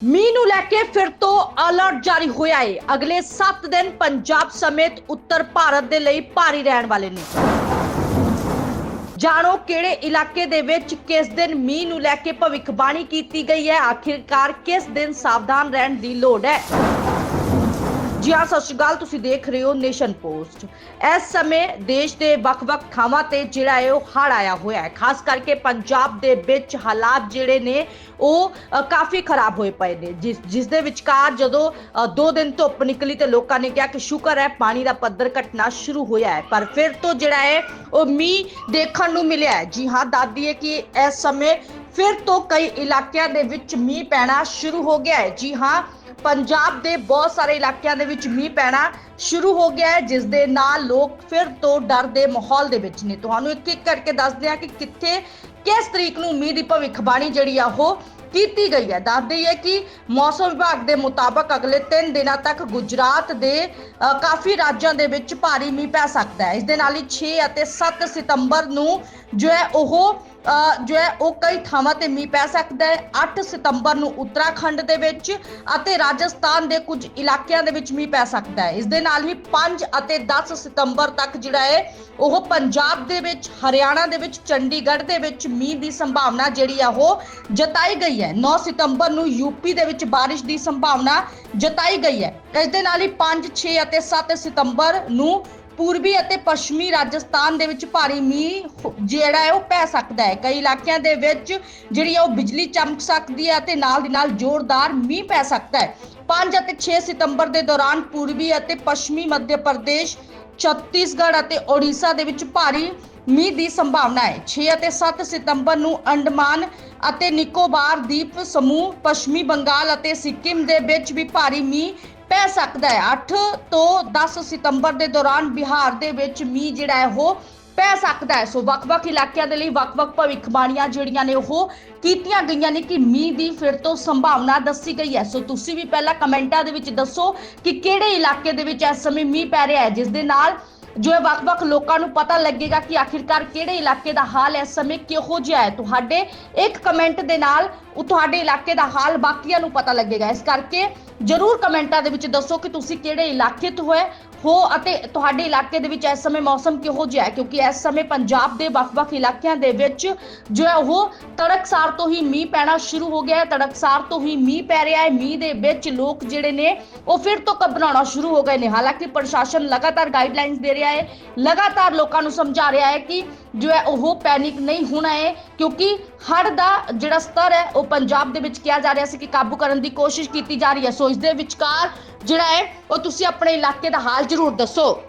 ਮੀਂਹ ਨੂੰ ਲੈ ਕੇ ਫਿਰ ਤੋਂ ਅਲਰਟ ਜਾਰੀ ਹੋਇਆ ਹੈ ਅਗਲੇ 7 ਦਿਨ ਪੰਜਾਬ ਸਮੇਤ ਉੱਤਰ ਭਾਰਤ ਦੇ ਲਈ ਭਾਰੀ ਰਹਿਣ ਵਾਲੇ ਨੇ ਜਾਣੋ ਕਿਹੜੇ ਇਲਾਕੇ ਦੇ ਵਿੱਚ ਕਿਸ ਦਿਨ ਮੀਂਹ ਨੂੰ ਲੈ ਕੇ ਭਵਿੱਖਬਾਣੀ ਕੀਤੀ ਗਈ ਹੈ ਆਖਿਰਕਾਰ ਕਿਸ ਦਿਨ ਸਾਵਧਾਨ ਰਹਿਣ ਦੀ ਲੋੜ ਹੈ ਜੀ ਹਾਂ ਸਤਿ ਸ਼੍ਰੀ ਅਕਾਲ ਤੁਸੀਂ ਦੇਖ ਰਹੇ ਹੋ ਨੇਸ਼ਨ ਪੋਸਟ। ਇਸ ਸਮੇਂ ਦੇਸ਼ ਦੇ ਵੱਖ-ਵੱਖ ਥਾਵਾਂ ਤੇ ਜਿਹੜਾ ਹੈ ਉਹ ਹੜ੍ਹ ਆਇਆ ਹੋਇਆ ਹੈ। ਖਾਸ ਕਰਕੇ ਪੰਜਾਬ ਦੇ ਵਿੱਚ ਹਾਲਾਤ ਜਿਹੜੇ ਨੇ ਉਹ ਕਾਫੀ ਖਰਾਬ ਹੋਏ ਪਏ ਨੇ। ਜਿਸ ਜਿਸ ਦੇ ਵਿਚਕਾਰ ਜਦੋਂ ਅ, ਦੋ ਦਿਨ ਧੁੱਪ ਨਿਕਲੀ ਤੇ ਲੋਕਾਂ ਨੇ ਕਿਹਾ ਕਿ ਸ਼ੁਕਰ ਹੈ ਪਾਣੀ ਦਾ ਪੱਧਰ ਘਟਣਾ ਸ਼ੁਰੂ ਹੋਇਆ ਹੈ। ਪਰ ਫਿਰ ਤੋਂ ਜਿਹੜਾ ਹੈ ਉਹ ਮੀਂਹ ਦੇਖਣ ਨੂੰ ਮਿਲਿਆ ਹੈ। ਜੀ ਹਾਂ ਦੱਸਦੀ ਹੈ ਕਿ ਇਸ ਸਮੇਂ ਫਿਰ ਤੋਂ ਕਈ ਇਲਾਕਿਆਂ ਦੇ ਵਿੱਚ ਮੀਂਹ ਪੈਣਾ ਸ਼ੁਰੂ ਹੋ ਗਿਆ ਹੈ। ਜੀ ਹਾਂ ਪੰਜਾਬ ਦੇ ਬਹੁਤ ਸਾਰੇ ਇਲਾਕਿਆਂ ਦੇ ਵਿੱਚ ਮੀਂਹ ਪੈਣਾ ਸ਼ੁਰੂ ਹੋ ਗਿਆ ਹੈ ਜਿਸ ਦੇ ਨਾਲ ਲੋਕ ਫਿਰ ਤੋਂ ਡਰ ਦੇ ਮਾਹੌਲ ਦੇ ਵਿੱਚ ਨੇ। ਤੁਹਾਨੂੰ ਇੱਕ ਇੱਕ ਕਰਕੇ ਦੱਸਦੇ ਹਾਂ ਕਿ ਕਿੱਥੇ ਕਿਸ ਤਰੀਕ ਨੂੰ ਮੀਂਹ ਦੀ ਭਵਿੱਖਬਾਣੀ ਜਿਹੜੀ ਆ ਉਹ ਕੀਤੀ ਗਈ ਹੈ। ਦੱਸ ਹੀ ਕਿ ਮੌਸਮ ਵਿਭਾਗ ਦੇ ਮੁਤਾਬਕ ਅਗਲੇ 3 ਦਿਨਾਂ ਤੱਕ ਗੁਜਰਾਤ ਦੇ ਅ, ਕਾਫੀ ਰਾਜਾਂ ਦੇ ਵਿੱਚ ਭਾਰੀ ਮੀਂਹ ਪੈ ਸਕਦਾ ਹੈ। ਇਸ ਦੇ ਨਾਲ ਹੀ 6 ਅਤੇ 7 ਸਤੰਬਰ ਨੂੰ ਜੋ ਹੈ ਉਹ ਜੋ ਹੈ, ਉਹ ਕਈ ਥਾਵਾਂ ਤੇ ਮੀਂਹ ਪੈ ਸਕਦਾ ਹੈ। 8 ਸਤੰਬਰ ਨੂੰ ਉੱਤਰਾਖੰਡ ਦੇ ਵਿੱਚ ਅਤੇ ਰਾਜਸਥਾਨ ਦੇ ਕੁਝ ਇਲਾਕਿਆਂ ਦੇ ਵਿੱਚ ਮੀਂਹ ਪੈ ਸਕਦਾ ਹੈ। ਇਸ ਦੇ ਨਾਲ ਹੀ 5 ਅਤੇ 10 ਸਤੰਬਰ ਤੱਕ ਜਿਹੜਾ ਹੈ, ਉਹ ਪੰਜਾਬ ਦੇ ਵਿੱਚ, ਹਰਿਆਣਾ ਦੇ ਵਿੱਚ, ਚੰਡੀਗੜ੍ਹ ਦੇ ਵਿੱਚ ਮੀਂਹ ਦੀ ਸੰਭਾਵਨਾ ਜਿਹੜੀ ਆ, ਉਹ ਜਤਾਈ ਗਈ ਹੈ। 9 ਸਤੰਬਰ ਨੂੰ ਯੂਪੀ ਦੇ ਵਿੱਚ ਬਾਰਿਸ਼ ਦੀ ਸੰਭਾਵਨਾ ਜਤਾਈ ਗਈ ਹੈ। ਇਸ ਦੇ ਨਾਲ ਹੀ 5 6 ਅਤੇ 7 ਸਤੰਬਰ ਨੂੰ ਪੂਰਬੀ ਅਤੇ ਪੱਛਮੀ ਰਾਜਸਥਾਨ ਦੇ ਵਿੱਚ ਭਾਰੀ ਮੀਂਹ ਜਿਹੜਾ ਹੈ ਉਹ ਪੈ ਸਕਦਾ ਹੈ। ਕਈ ਇਲਾਕਿਆਂ ਦੇ ਵਿੱਚ ਜਿਹੜੀ ਉਹ ਬਿਜਲੀ ਚਮਕ ਸਕਦੀ ਹੈ ਅਤੇ ਨਾਲ ਦੀ ਨਾਲ ਜ਼ੋਰਦਾਰ ਮੀਂਹ ਪੈ ਸਕਦਾ ਹੈ। 5 ਅਤੇ 6 ਸਤੰਬਰ ਦੇ ਦੌਰਾਨ ਪੂਰਬੀ ਅਤੇ ਪੱਛਮੀ ਮੱਧ ਪ੍ਰਦੇਸ਼, ਛੱਤੀਸਗੜ੍ਹ ਅਤੇ ਓਡੀਸ਼ਾ ਦੇ ਵਿੱਚ ਭਾਰੀ ਮੀਂਹ ਦੀ ਸੰਭਾਵਨਾ ਹੈ। 6 ਅਤੇ 7 ਸਤੰਬਰ ਨੂੰ ਅੰਡਮਾਨ ਅਤੇ ਨਿਕੋਬਾਰ ਦੀਪ ਸਮੂਹ, ਪੱਛਮੀ ਬੰਗਾਲ ਅਤੇ ਸਿੱਕਿਮ ਦੇ ਵਿੱਚ ਵੀ ਭਾਰੀ ਮੀਂਹ ਪੈ ਸਕਦਾ ਹੈ। 8 ਤੋਂ 10 ਸਤੰਬਰ ਦੇ ਦੌਰਾਨ ਬਿਹਾਰ ਦੇ ਵਿੱਚ ਮੀਂਹ ਜਿਹੜਾ ਹੈ ਉਹ ਪੈ ਸਕਦਾ ਹੈ। ਸੋ ਵੱਖ-ਵੱਖ ਇਲਾਕਿਆਂ ਦੇ ਲਈ ਵੱਖ-ਵੱਖ ਭਵਿੱਖਬਾਣੀਆਂ ਜਿਹੜੀਆਂ ਨੇ ਉਹ ਕੀਤੀਆਂ ਗਈਆਂ ਨੇ ਕਿ ਮੀਂਹ ਦੀ ਫਿਰ ਤੋਂ ਸੰਭਾਵਨਾ ਦੱਸੀ ਗਈ ਹੈ। ਸੋ ਤੁਸੀਂ ਵੀ ਪਹਿਲਾਂ ਕਮੈਂਟਾਂ ਦੇ ਵਿੱਚ ਦੱਸੋ ਕਿ ਕਿਹੜੇ ਇਲਾਕੇ ਦੇ ਵਿੱਚ ਇਸ ਸਮੇਂ ਮੀਂਹ ਪੈ ਰਿਹਾ ਹੈ, ਜਿਸ ਦੇ ਨਾਲ ਜੋ ਹੈ ਵੱਖ-ਵੱਖ ਲੋਕਾਂ ਨੂੰ ਪਤਾ ਲੱਗੇਗਾ ਕਿ ਆਖਿਰਕਾਰ ਕਿਹੜੇ ਇਲਾਕੇ ਦਾ ਹਾਲ ਇਸ ਸਮੇਂ ਕਿਹੋ ਜਿਹਾ ਹੈ। ਤੁਹਾਡੇ ਇੱਕ ਕਮੈਂਟ ਦੇ ਨਾਲ ਉਹ ਤੁਹਾਡੇ ਇਲਾਕੇ ਦਾ ਹਾਲ ਬਾਕੀਆਂ ਨੂੰ ਪਤਾ ਲੱਗੇਗਾ। ਇਸ ਕਰਕੇ ਜਰੂਰ ਕਮੈਂਟਾਂ ਦੇ ਵਿੱਚ ਦੱਸੋ ਕਿ ਤੁਸੀਂ ਕਿਹੜੇ ਇਲਾਕੇ ਤੋਂ ਹੋਏ ਹੋ ਅਤੇ ਤੁਹਾਡੇ ਇਲਾਕੇ ਦੇ ਵਿੱਚ ਇਸ ਸਮੇਂ ਮੌਸਮ ਕਿਹੋ ਜਿਹਾ ਹੈ, ਕਿਉਂਕਿ ਇਸ ਸਮੇਂ ਪੰਜਾਬ ਦੇ ਵੱਖ-ਵੱਖ ਇਲਾਕਿਆਂ ਦੇ ਵਿੱਚ ਜੋ ਹੈ ਉਹ ਤੜਕਸਾਰ ਤੋਂ ਹੀ ਮੀਂਹ ਪੈਣਾ ਸ਼ੁਰੂ ਹੋ ਗਿਆ ਹੈ ਤੜਕਸਾਰ ਤੋਂ ਹੀ ਮੀਂਹ ਪੈ ਰਿਹਾ ਹੈ। ਮੀਂਹ ਦੇ ਵਿੱਚ ਲੋਕ ਜਿਹੜੇ ਨੇ ਉਹ ਫਿਰ ਤੋਂ ਘਬਰਾਉਣਾ ਸ਼ੁਰੂ ਹੋ ਗਏ ਨੇ। ਹਾਲਾਂਕਿ ਪ੍ਰਸ਼ਾਸਨ ਲਗਾਤਾਰ ਗਾਈਡਲਾਈਨਸ ਦੇ ਰਿਹਾ ਹੈ, ਲਗਾਤਾਰ ਲੋਕਾਂ ਨੂੰ ਸਮਝਾ ਰਿਹਾ ਹੈ ਕਿ ਜੋ ਹੈ ਉਹ ਪੈਨਿਕ ਨਹੀਂ ਹੋਣਾ ਹੈ, ਕਿਉਂਕਿ ਹੜ ਦਾ ਜਿਹੜਾ ਸਤਰ ਹੈ, ਉਹ ਪੰਜਾਬ ਦੇ ਵਿੱਚ ਕਿਹਾ ਜਾ ਰਿਹਾ ਸੀ ਕਿ ਕਾਬੂ ਕਰਨ ਦੀ ਕੋਸ਼ਿਸ਼ ਕੀਤੀ ਜਾ ਰਹੀ ਹੈ। ਸੋ ਇਸ ਦੇ ਵਿਚਕਾਰ ਜਿਹੜਾ ਹੈ, ਉਹ ਤੁਸੀਂ ਆਪਣੇ ਇਲਾਕੇ ਦਾ ਹਾਲ ਜ਼ਰੂਰ ਦੱਸੋ।